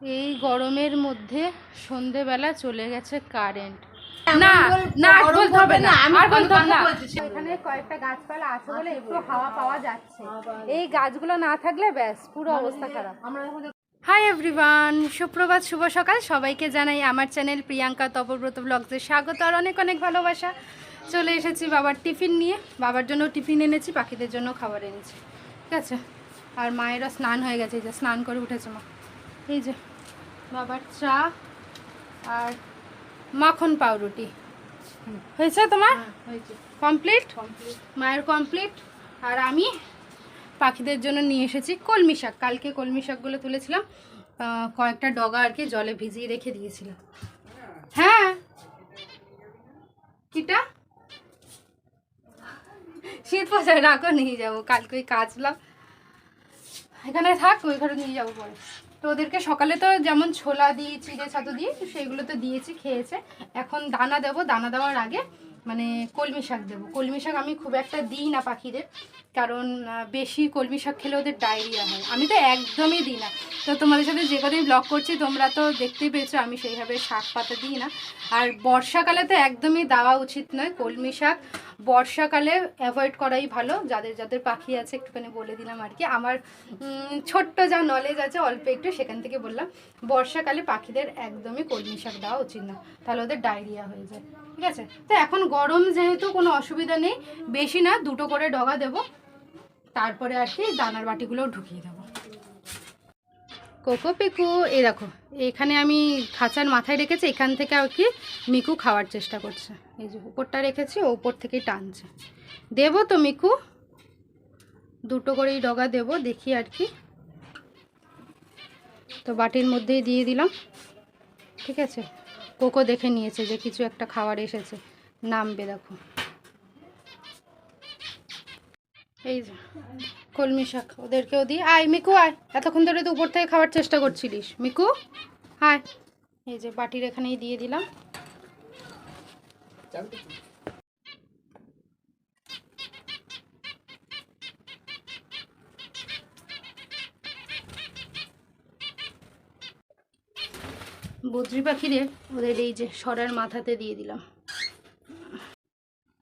এই গরমের মধ্যে সন্ধেবেলা চলে গেছে কারেন্ট। না না আর বলতে হবে না আর বলতে হবে না। এখানে কয়েকটা গাছপালা আছে বলে একটু হাওয়া পাওয়া যাচ্ছে। এই গাছগুলো না থাকলে ব্যাস পুরো অবস্থা খারাপ। হাই এভরিওয়ান সুপ্রভাত শুভ সকাল। সবাইকে জানাই আমার চ্যানেল প্রিয়াঙ্কা তপব্রত ব্লগসে স্বাগত আর অনেক অনেক ভালোবাসা। চলে এসেছি বাবার টিফিন নিয়ে। বাবার জন্য টিফিন এনেছি পাখিদের জন্য খাবার এনেছি। ঠিক আছে? আর মায়েরও স্নান হয়ে গেছে যে স্নান করে উঠেছে মা। এই যে বাবার চা আর মাখন পাউরুটি। হয়েছে তোমার? কমপ্লিট? মায়ের কমপ্লিট? আর আমি পাখিদের জন্য নিয়ে এসেছি কলমি শাক। কালকে কলমি শাকগুলো তুলেছিলাম। কয়েকটা ডগা আর কি জলে ভিজিয়ে রেখে দিয়েছিলাম। হ্যাঁ। কিটা? শীত পোশাক রাখো নিয়ে যাব। কালকে ওই কাচলাম। এখানে থাক ওই ঘরে নিয়ে যাব পরে। তো ওদেরকে সকালে তো যেমন ছোলা দিই, চিড়ে ছাতু দিই সেইগুলো তো দিয়েছি, খেয়েছে। এখন দানা দেবো, দানা দেওয়ার আগে মানে কলমি শাক দেবো। কলমি শাক আমি খুব একটা দিই না পাখিদের, কারণ বেশি কলমি শাক খেলে ওদের ডায়রিয়া হয়। আমি তো একদমই দিই না। তো তোমাদের সাথে যে কদিন ব্লগ করছি, তোমরা তো দেখতেই পেয়েছ, আমি সেইভাবে শাক পাতা দিই না। আর বর্ষাকালে তো একদমই দেওয়া উচিত নয়, কলমি শাক বর্ষাকালে অ্যাভয়েড করাই ভালো। যাদের যাদের পাখি আছে, একটুখানি বলে দিলাম আর কি। আমার ছোট্ট যা নলেজ আছে, অল্প একটু সেখান থেকে বললাম। বর্ষাকালে পাখিদের একদমই কলমি শাক দেওয়া উচিত না। তাহলে ওদের ডায়রিয়া হয়ে যায়। ঠিক আছে? তো এখন গরম যেহেতু কোনো অসুবিধা নেই, বেশি না, দুটো করে ডগা দেবো। তারপরে আর কি দানার বাটিগুলোও ঢুকিয়ে দেবো। কোকো পিকু এই দেখো, এখানে আমি খাঁচার মাথায় রেখেছি, এখান থেকে আর কি মিকু খাওয়ার চেষ্টা করছে। এই যে উপরটা রেখেছি, ও উপর থেকেই টানছে। দেবো তো মিকু? দুটো করেই ডগা দেবো, দেখি আর কি। তো বাটির মধ্যেই দিয়ে দিলাম। ঠিক আছে? কোকো দেখে নিয়েছে যে কিছু একটা খাবার এসেছে। নামবে, দেখো। এই যে। কলমি শাক ওদেরকেও দিই। আয়, মিকু আয়। এতক্ষণ ধরে তো উপর থেকে খাওয়ার চেষ্টা করছিলিস। মিকু, আয়। এই যে বাটির এখানেই দিয়ে দিলাম। বদ্রি পাখিরে ওদের এই যে সরার মাথাতে দিয়ে দিলাম।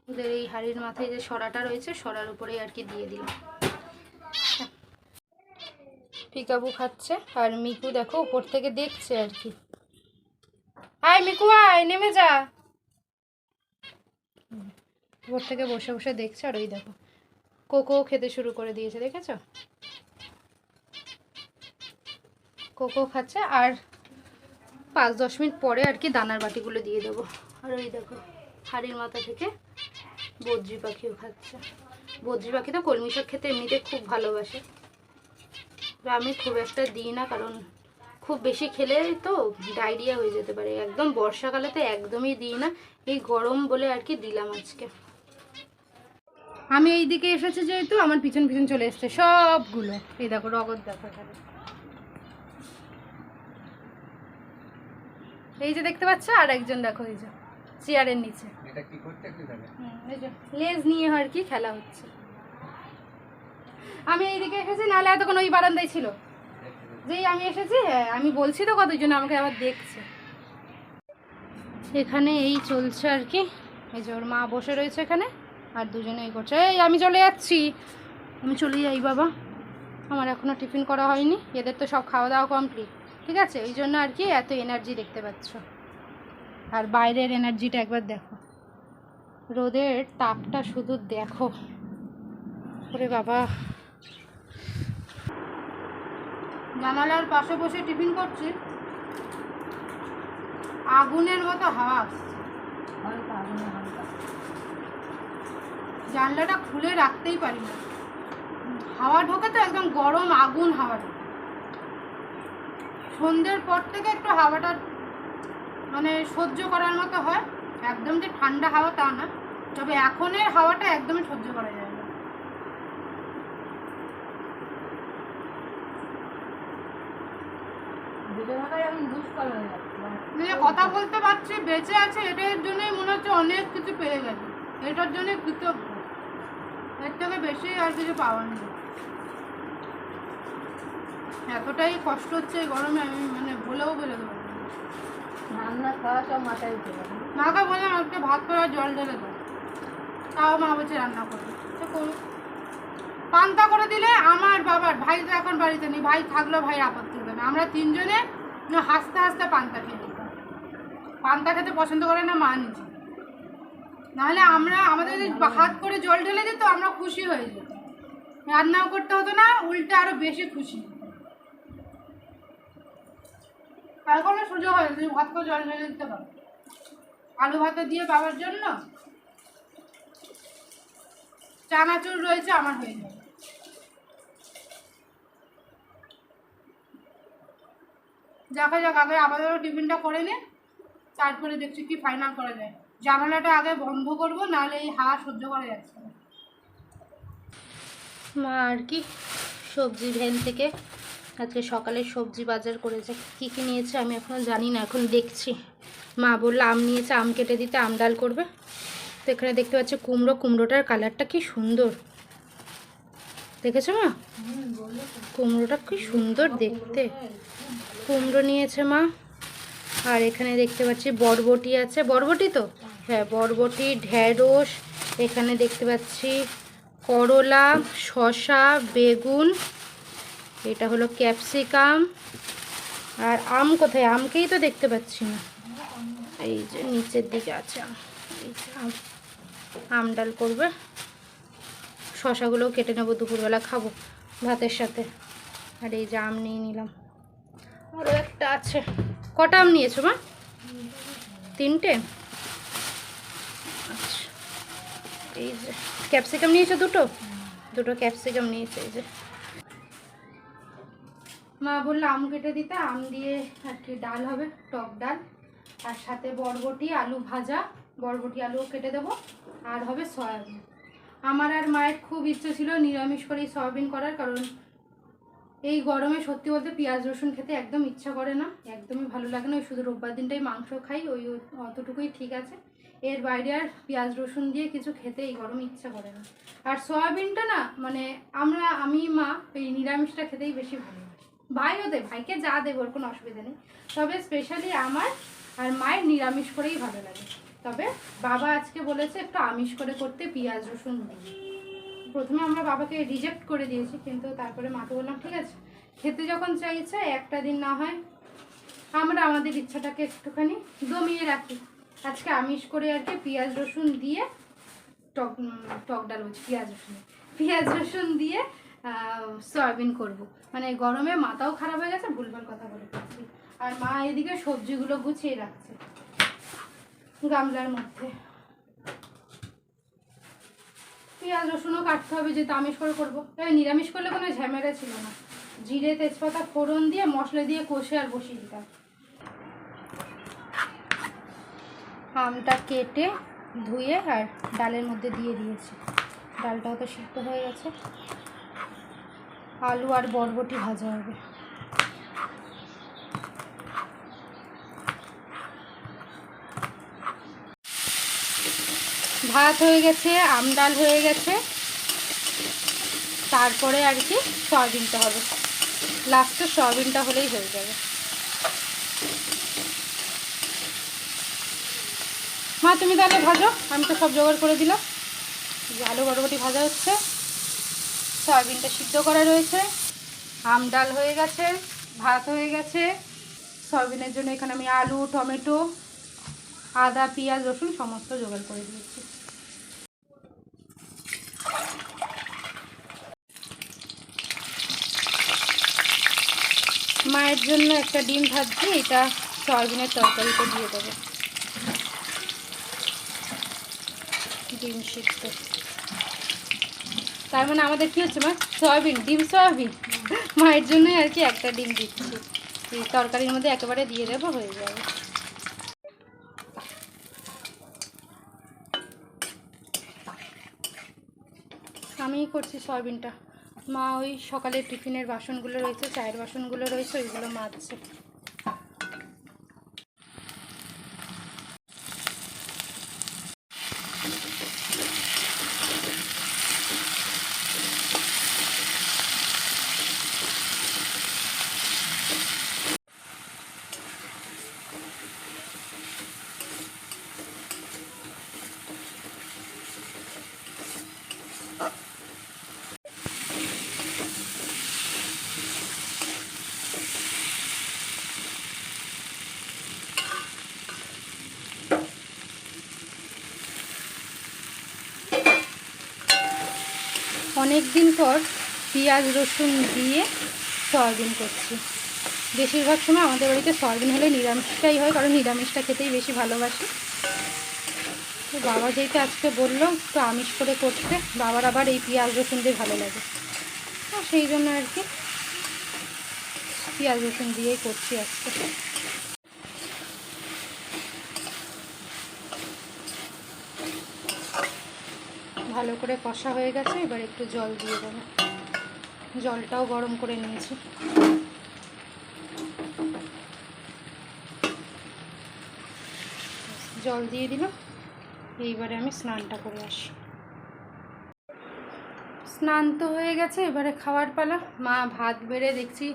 ওদের এই হাড়ির মাথায় যে সরাটা রয়েছে, সরার উপরেই আর কি দিয়ে দিলাম। পিকাবু খাচ্ছে আর মিকু দেখো উপর থেকে দেখছে আর কি। আয় মিকু, আয়, নেমে যা। উপর থেকে বসে বসে দেখছে আর ওই দেখো কোকো খেতে শুরু করে দিয়েছে, দেখেছ? কোকো খাচ্ছে আর পাঁচ দশ মিনিট পরে আর কি দানার বাটিগুলো দিয়ে দেবো। আর ওই দেখো, হাড়ির মাথা থেকে বদ্রি পাখিও খাচ্ছে। বদ্রি পাখি তো কলমি শাক খেতে এমনিতে খুব ভালোবাসে। আমি খুব একটা দিই না কারণ খুব বেশি খেলে তো ডায়রিয়া হয়ে যেতে পারে। একদম বর্ষাকালে তো একদমই দিই না এই গরম বলে আর কি দিলাম আজকে। আমি এই দিকে এসেছি যেহেতু আমার পিছন পিছন চলে এসছে সবগুলো। এই দেখো রগত দেখো এখানে। এই যে দেখতে পাচ্ছ আর একজন দেখো এই যে চেয়ারের নিচে। লেজ নিয়ে আর কি খেলা হচ্ছে। আমি এইদিকে এসেছি নাহলে এতক্ষণ ওই বারান্দায় ছিল। যেই আমি এসেছি হ্যাঁ, আমি বলছি তো কতজন আমাকে আবার দেখছে। এখানে এই চলছে আর কি। এই যে ওর মা বসে রয়েছে এখানে আর দুজনে এই করছে। এই আমি চলে যাচ্ছি। আমি চলে যাই বাবা। আমার এখনও টিফিন করা হয়নি। এদের তো সব খাওয়া দাওয়া কমপ্লিট ঠিক আছে? ওই জন্য আর কি এত এনার্জি দেখতে পাচ্ছ। আর বাইরের এনার্জিটা একবার দেখো। রোদের তাপটা শুধু দেখো। ওরে বাবা। জানালার পাশে বসে টিফিন করছি। আগুনের মতো হাওয়া আসছে। জানলাটা খুলে রাখতেই পারি না। হাওয়া ঢোকে তো একদম গরম আগুন হাওয়া ঢোকে। সন্ধ্যের পর থেকে একটু হাওয়াটা মানে সহ্য করার মতো হয়। একদম যে ঠান্ডা হাওয়া তা না। তবে এখনের হাওয়াটা একদমই সহ্য করা যায় না এই যে কথা বলতে পারছি বেঁচে আছে এটার জন্যই মনে হচ্ছে অনেক কিছু পেয়ে গেছে। এটার জন্য কৃতজ্ঞ। এর থেকে বেশি আর কিছু পাওয়ার নেই। এতটাই কষ্ট হচ্ছে এই গরমে আমি মানে বলেও বলে দেবো রান্না খাওয়া সব মাথায় উঠে মাকে বললাম আজকে ভাত করে জল ঢেলে দাও। তাও মা বলছে রান্না করবে। তো করুক। পান্তা করে দিলে আমার বাবার ভাই তো এখন বাড়িতে নেই ভাই থাকল ভাই আপত্তি। আমরা তিনজনে হাসতে হাসতে পান্তা খেয়ে পান্তা খেতে পছন্দ করে না মা নিজে। নাহলে আমরা, আমাদের হাত করে জল ঢেলে দিত, আমরা খুশি হয়ে যেত রান্নাও করতে হতো না, উল্টে আরও বেশি খুশি। তার কোনো সুযোগ হয় তুমি ভাত করে জল ঢেলে দিতে পারো। আলু ভাতে দিয়ে বাবার জন্য চানাচুর রয়েছে, আমার হয়ে যাবে। যাকে যাক আগে আপাতত টিফিনটা করে নে তারপরে দেখছি কি ফাইনাল করা যায়। জানালাটা আগে বন্ধ করব, নাহলে এই হাওয়া সহ্য করা যাচ্ছে মা, আর কি? সবজি ভ্যান থেকে আজকে সকালে সবজি বাজার করেছে। কি কি নিয়েছে আমি এখনও জানি না, এখন দেখছি। মা বলল, আম নিয়েছে, আম কেটে দিতে, আম ডাল করবে। তো এখানে দেখতে পাচ্ছি কুমড়ো, কুমড়োটার কালারটা কি সুন্দর। দেখেছ মা? কুমড়োটা কি সুন্দর দেখতে। কুমড়ো নিয়েছে মা। আর এখানে দেখতে পাচ্ছি বরবটি আছে। বরবটি তো? হ্যাঁ বরবটি ঢ্যাঁড়স এখানে দেখতে পাচ্ছি করলা, শসা, বেগুন, এটা হলো ক্যাপসিকাম। আর আম কোথায়? আমকেই তো দেখতে পাচ্ছি না। এই যে নিচের দিকে আছে আম। এই যে আম। আম ডাল করবে। শশাগুলোও কেটে নেব, দুপুরবেলা খাব ভাতের সাথে। আর এই যে আম নিয়ে নিলাম। আরও একটা আছে। কটা আম নিয়েছো মা? তিনটে? আচ্ছা। এই যে ক্যাপসিকাম নিয়েছো দুটো? দুটো ক্যাপসিকাম নিয়েছে এই যে। মা বলল আম কেটে দিতে, আম দিয়ে আর কি ডাল হবে, টক ডাল। আর সাথে বরবটি, আলু ভাজা, বরবটি আলুও কেটে দেবো। আর হবে সয়াবিন। আমার আর মায়ের খুব ইচ্ছে ছিল নিরামিষ করেই সয়াবিন করার, কারণ এই গরমে সত্যি বলতে পেঁয়াজ, রসুন খেতে একদম ইচ্ছা করে না, একদমই ভালো লাগে না। ওই শুধু রোববার দিনটাই মাংস খাই, ওই অতটুকুই ঠিক আছে। এর বাইরে আর পেঁয়াজ, রসুন দিয়ে কিছু খেতে এই গরমে ইচ্ছা করে না। আর সয়াবিনটা না মানে আমরা, আমি মা, এই নিরামিষটা খেতেই বেশি ভালোবাসি। ভাইও দেয় ভাইকে যা দেবো, ওর কোনো অসুবিধা নেই। তবে স্পেশালি আমার আর মায়ের নিরামিষ করেই ভালো লাগে। তবে বাবা আজকে বলেছে একটু আমিষ করে করতে পেঁয়াজ, রসুন প্রথমে আমরা বাবাকে রিজেক্ট করে দিয়েছি, কিন্তু তারপরে মাকে বললাম, ঠিক আছে, খেতে যখন চাইছে, একটা দিন না হয়, আমরা আমাদের ইচ্ছাটাকে একটুখানি দমিয়ে রাখি। আজকে আমিষ করে আর কি পেঁয়াজ, রসুন দিয়ে টক টক ডাল বলছি, পেঁয়াজ, রসুন। পেঁয়াজ, রসুন দিয়ে সয়াবিন করব। মানে গরমে মাথাও খারাপ হয়ে গেছে, ভুলভাল কথা বলে আর মা এদিকে সবজিগুলো গুছিয়ে রাখছে। গামলার মধ্যে। পেঁয়াজ, রসুনও কাটতে হবে যেহেতু আমিষ করে করব। তাই নিরামিষ করলে কোনো ঝামেলা ছিল না। জিরে, তেজপাতা, ফোড়ন দিয়ে মশলা দিয়ে কষে আর বসিয়ে দিতাম। আমটা কেটে ধুয়ে আর ডালের মধ্যে দিয়ে দিয়েছি। ডালটাও তো সিদ্ধ হয়ে গেছে। আলু আর বরবটি ভাজা হবে। ভাত হয়ে গেছে, আম ডাল হয়ে গেছে। তারপরে আর কি সয়াবিনটা হবে। লাস্টে সয়াবিনটা হলেই হয়ে যাবে। মা, তুমি তাহলে ভাজো। আমি তো সব জোগাড় করে দিলাম। যে আলু বরবটি ভাজা হচ্ছে। সয়াবিনটা সিদ্ধ করা রয়েছে। আম ডাল হয়ে গেছে, ভাত হয়ে গেছে। সয়াবিনের জন্য এখানে আমি আলু, টমেটো, আদা, পেঁয়াজ, রসুন সমস্ত জোগাড় করে দিয়েছি। মায়ের জন্য একটা ডিম ভাজছি, এটা সয়াবিনের তরকারিতে দিয়ে দেবো। ডিম সিদ্ধ। তার মানে আমাদের কি হচ্ছে মা? সয়াবিন, ডিম সয়াবিন? মায়ের জন্যই আর কি একটা ডিম দিচ্ছি। তরকারির মধ্যে একেবারে দিয়ে দেবো, হয়ে যাবে। আমিই করছি সয়াবিনটা। মা ওই সকালে টিফিনের বাসনগুলো রয়েছে চায়ের বাসনগুলো রয়েছে ওইগুলো মাজছে। অনেক দিন পর পেঁয়াজ, রসুন দিয়ে সয়াবিন করছি। বেশিরভাগ সময় আমাদের বাড়িতে সয়াবিন হলে নিরামিষটাই হয়, কারণ নিরামিষটা খেতেই বেশি ভালোবাসি। তো বাবা যেহেতু আজকে বলল তো আমিষ করে করতে, বাবার আবার এই পেঁয়াজ, রসুন দিয়ে ভালো লাগে। তো সেই জন্য আর কি পেঁয়াজ, রসুন দিয়েই করছি আজকে। ভালো করে কষা হয়ে গেছে, এবার একটু জল দিয়ে দেবো। জলটাও গরম করে নিয়েছি। জল দিয়ে দিলাম, এইবারে আমি স্নানটা করে আসি। স্নান তো হয়ে গেছে, এবারে খাওয়ার পালা। মা ভাত বেড়ে দেখছি,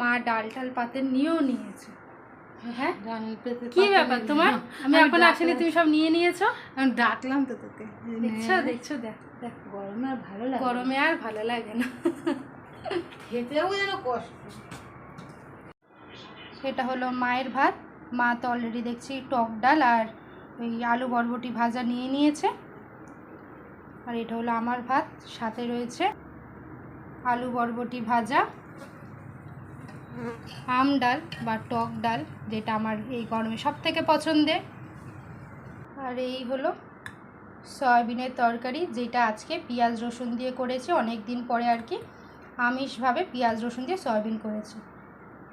মা ডাল টাল পাতে নিয়েও নিয়েছে। হ্যাঁ? কি ব্যাপার তোমার? আমি এখন আসলে তুমি সব নিয়ে নিয়েছো? আমি ডাকলাম তো তোকে। দেখছ দেখছ দেখ দেখ। গরমে আর ভালো লাগে গরমে আর ভালো লাগে না। খেতেও যেন কষ্ট। সেটা হলো মায়ের ভাত। মা তো অলরেডি দেখছি টক ডাল আর ওই আলু বরবটি ভাজা নিয়ে নিয়েছে। আর এটা হলো আমার ভাত সাথে রয়েছে আলু বরবটি ভাজা। আম ডাল বা টক ডাল, যেটা আমার এই গরমে সব থেকে পছন্দের। আর এই হলো সয়াবিনের তরকারি, যেটা আজকে পেঁয়াজ রসুন দিয়ে করেছি। অনেক দিন পরে আর কি আমিষভাবে পেঁয়াজ রসুন দিয়ে সয়াবিন করেছি।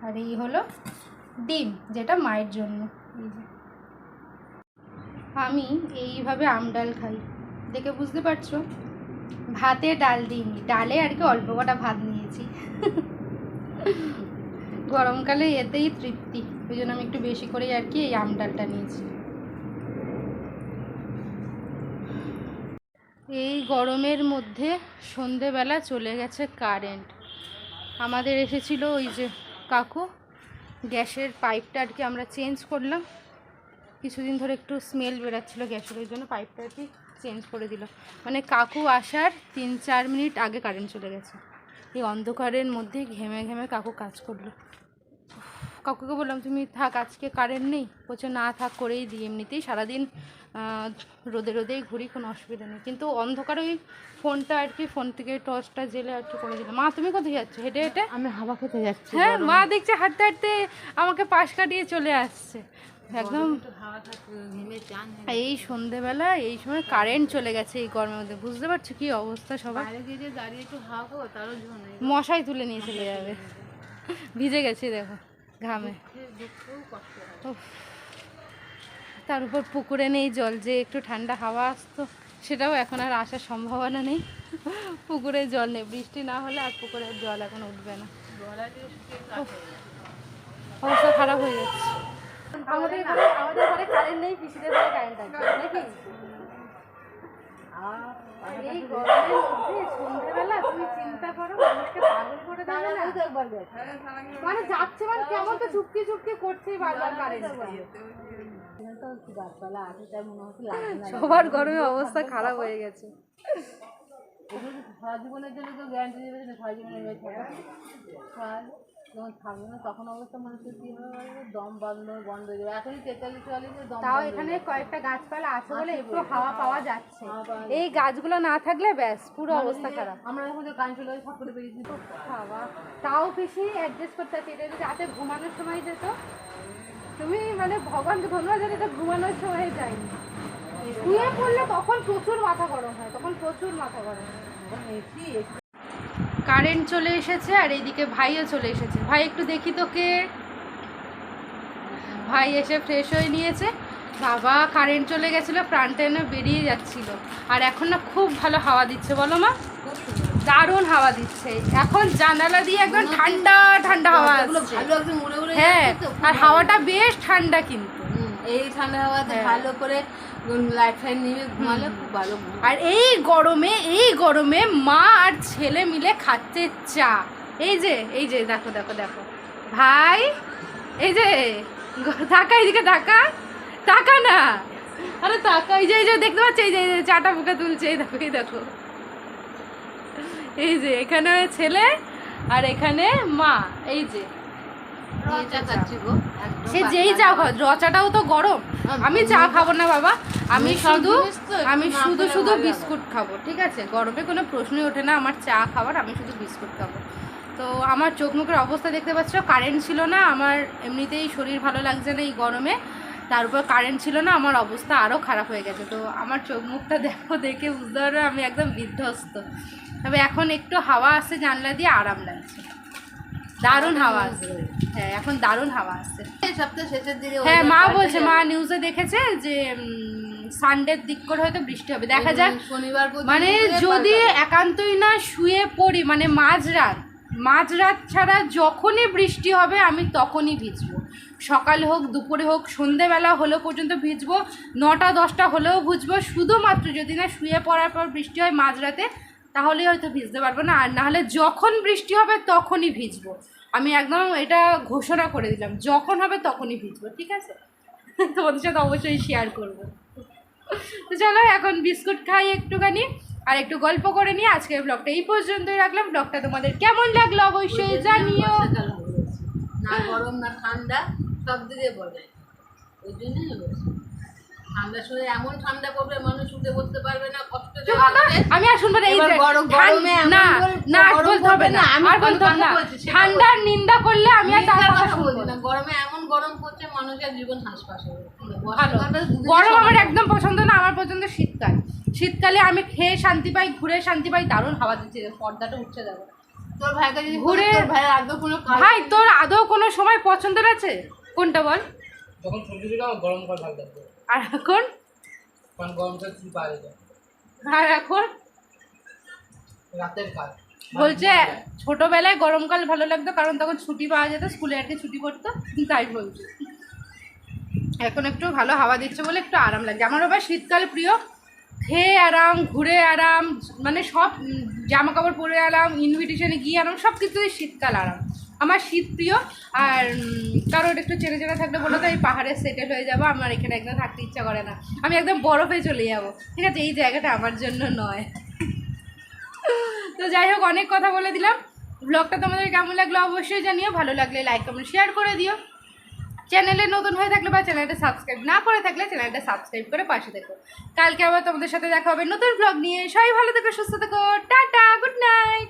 আর এই হলো ডিম, যেটা মায়ের জন্য। আমি এইভাবে আম ডাল খাই। দেখে বুঝতে পারছ? ভাতে ডাল দিইনি। ডালে আর কি অল্প কটা ভাত নিয়েছি। গরমকালে এতেই তৃপ্তি। ওই জন্য আমি একটু বেশি করেই আর কি এই আম ডালটা নিয়েছি। এই গরমের মধ্যে সন্ধেবেলা চলে গেছে কারেন্ট। আমাদের এসেছিল ওই যে কাকু, গ্যাসের পাইপটা আর কি আমরা চেঞ্জ করলাম। কিছুদিন ধরে একটু স্মেল বেরাচ্ছিল গ্যাসের, ওই জন্য পাইপটা আর কি চেঞ্জ করে দিল। মানে কাকু আসার তিন চার মিনিট আগে কারেন্ট চলে গেছে। এই অন্ধকারের মধ্যে ঘেমে ঘেমে কাকু কাজ করল। কাকুকে বললাম তুমি থাক আজকে কারেন্ট নেই। বলছে না থাক করেই দিই। এমনিতেই সারাদিন রোদে রোদেই ঘুরি কোনো অসুবিধা নেই। কিন্তু অন্ধকারে ওই ফোনটা আর কি ফোন থেকে টর্চটা জেলে আর কি করে দিলাম মা তুমি কোথায় যাচ্ছ? হেঁটে হেঁটে? আমি হাওয়া খেতে যাচ্ছি হ্যাঁ মা দেখছে হাঁটতে হাঁটতে আমাকে পাশ কাটিয়ে চলে আসছে। একদম। এই সন্ধেবেলা এই সময় কারেন্ট চলে গেছে এই গরমের মধ্যে। বুঝতে পারছ কি অবস্থা সবার? নেই। মশাই তুলে নিয়ে চলে যাবে। ভিজে গেছি দেখো ঘামে। তার উপর পুকুরে নেই জল যে একটু ঠান্ডা হাওয়া আসতো সেটাও এখন আর আসার সম্ভাবনা নেই। পুকুরে জল নেই বৃষ্টি না হলে আর পুকুরের জল এখন উঠবে না। অবস্থা খারাপ হয়ে যাচ্ছে আমাদের ঘরে আমাদের ঘরে কারেন্ট নেই পিসিদের ঘরে কারেন্ট আছে নাকি? আর এই গরমের মধ্যে সন্ধ্যেবেলা তুমি চিন্তা করো মানুষকে পাগল করে দেবে না? মানে যাচ্ছে মানে কেমন তো চুপকি চুপকি করছেই বারবার কারেন্ট সবার গরমে অবস্থা খারাপ হয়ে গেছে। সারা জীবনের জন্য তো গ্যারান্টি দেবে সারা জীবনের এভাবে থাকবে আর যখন থাকবে না তখন অবস্থা মানুষের কী হবে বলতো? দম বন্ধ বন্ধ হয়ে যাবে। এখনই তেতাল্লিশ চল্লিশে দম তাও এখানে কয়েকটা গাছপালা আছে বলে একটু হাওয়া হ্যাঁ, পাওয়া যাচ্ছে। এই গাছগুলো না থাকলে ব্যাস পুরো মানে অবস্থা খারাপ। আমরা যখন যে কারেন্ট চলে সব করে বেরিয়েছি তো বাবা তাও বেশি অ্যাডজাস্ট করতে হচ্ছে এটা যদি রাতে ঘুমানোর সময় যেত তুমি মানে ভগবান ধন্যবাদ জানি এটা ঘুমানোর সময় যায়নি। শুয়ে পড়লে তখন প্রচুর মাথা গরম হয় তখন প্রচুর মাথা গরম হয়। এসি কারেন্ট চলে এসেছে আর এইদিকে ভাইও চলে এসেছে। ভাই একটু দেখি তোকে ভাই এসে ফ্রেশ হয়ে নিয়েছে। বাবা কারেন্ট চলে গেছিল প্রাণ টেনে বেরিয়ে যাচ্ছিল। আর এখন না খুব ভালো হাওয়া দিচ্ছে বলো মা। দারুণ হাওয়া দিচ্ছে। এখন জানালা দিয়ে একদম ঠান্ডা ঠান্ডা হাওয়া হ্যাঁ আর হাওয়াটা বেশ ঠান্ডা কিন্তু। এই ঠান্ডা হাওয়াতে হ্যাঁ। ভালো করে লাইট ফাইট নিয়ে ঘুমালে খুব ভালো আর এই গরমে এই গরমে মা আর ছেলে মিলে খাচ্ছে চা। এই যে এই যে দেখো দেখো দেখো। ভাই এই যে তাকা এইদিকে তাকা। তাকা না। আরে তাকা এই যে এই যে দেখতে পাচ্ছ? এই যে চাটা মুখে তুলছে এই দেখো এই দেখো। এই যে এখানে ছেলে আর এখানে মা এই যে। সে যেই চা খাও রচাটাও তো গরম। আমি চা খাব না বাবা আমি শুধু আমি শুধু শুধু বিস্কুট খাব ঠিক আছে? গরমে কোনো প্রশ্নই ওঠে না আমার চা খাবার আমি শুধু বিস্কুট খাব। তো আমার চোখ মুখের অবস্থা দেখতে পাচ্ছ কারেন্ট ছিল না আমার এমনিতেই শরীর ভালো লাগছে না এই গরমে। তার উপর কারেন্ট ছিল না আমার অবস্থা আরও খারাপ হয়ে গেছে। তো আমার চোখ মুখটা দেখো দেখে বুঝতে পারবে আমি একদম বিধ্বস্ত। তবে এখন একটু হাওয়া আসছে জানলা দিয়ে আরাম লাগছে। দারুণ হাওয়া আসছে। হ্যাঁ এখন দারুণ হাওয়া আসছে। সপ্তাহ শেষের দিকে হ্যাঁ মা বলছে মা নিউজে দেখেছে যে সানডের দিক করে হয়তো বৃষ্টি হবে। দেখা যাক। শনিবার মানে যদি একান্তই না শুয়ে পড়ি মানে মাঝরাত মাঝরাত ছাড়া যখনই বৃষ্টি হবে আমি তখনই ভিজবো। সকাল হোক দুপুরে হোক সন্ধেবেলা হলেও পর্যন্ত ভিজবো। নটা দশটা হলেও ভিজবো। শুধুমাত্র যদি না শুয়ে পড়ার পর বৃষ্টি হয় মাঝরাতে তাহলেই হয়তো ভিজতে পারব না। আর নাহলে যখন বৃষ্টি হবে তখনই ভিজবো। আমি একদম এটা ঘোষণা করে দিলাম যখন হবে তখনই ভিজবো ঠিক আছে? তোমাদের সাথে অবশ্যই শেয়ার করব। তো চলো এখন বিস্কুট খাই একটুখানি আর একটু গল্প করে নিয়ে আজকের ব্লগটা এই পর্যন্তই রাখলাম। ব্লগটা তোমাদের কেমন লাগল অবশ্যই জানিও। না গরম না ঠান্ডা সব দিকে বজায় ওই জন্যই সময় এমন ঠান্ডা পড়বে মানুষ উঠে বসতে পারবে না কষ্ট আমি আর শুনব না এই গরম- আর বলতে হবে না না, আমি আর বলতে না। ঠান্ডার নিন্দা করলে আমি আর তার কথা শুনব না। না। গরমে এমন গরম পড়ছে মানুষের জীবন হবে। গরম আমার একদম পছন্দ না আমার পছন্দ শীতকাল। শীতকালে আমি খেয়ে শান্তি পাই ঘুরে শান্তি পাই দারুণ হাওয়া দিচ্ছে পর্দাটা উঠছে যাবে তোর ভাইকে যদি ঘুরে- ভাই আদৌ কোনো ভাই তোর আদৌ কোনো সময় পছন্দের আছে? কোনটা বল? গরমকাল ভালো আর এখন? আর এখন? রাতের বলছে ছোটবেলায় গরমকাল ভালো লাগতো কারণ তখন ছুটি পাওয়া যেত স্কুলে আর কি ছুটি পড়তো তাই বলছে। এখন একটু ভালো হাওয়া দিচ্ছে বলে একটু আরাম লাগছে। আমার আবার শীতকাল প্রিয়। খেয়ে আরাম ঘুরে আরাম মানে সব জামা কাপড় পরে আরাম ইনভিটেশনে গিয়ে আরাম সব কিছুই শীতকাল আরাম। আমার শীত প্রিয়, আর কারোর একটু চেনে চেনা থাকলে বলো তো, এই পাহাড়ে সেটেল হয়ে যাব, আমার এখানে একদম থাকতে ইচ্ছা করে না। আমি একদম বরফে চলে যাব। ঠিক আছে, এই জায়গাটা আমার জন্য নয়। তো যাই হোক, অনেক কথা বলে দিলাম। ব্লগটা তোমাদের কেমন লাগল অবশ্যই জানিও। ভালো লাগলে লাইক কমেন্ট শেয়ার করে দিও। চ্যানেলে নতুন হয়ে থাকলে বা চ্যানেলটা সাবস্ক্রাইব না করে থাকলে চ্যানেলটা সাবস্ক্রাইব করে পাশে থেকো। কালকে আবার তোমাদের সাথে দেখা হবে নতুন ব্লগ নিয়ে। সবাই ভালো থেকো, সুস্থ থেকো। Tata good night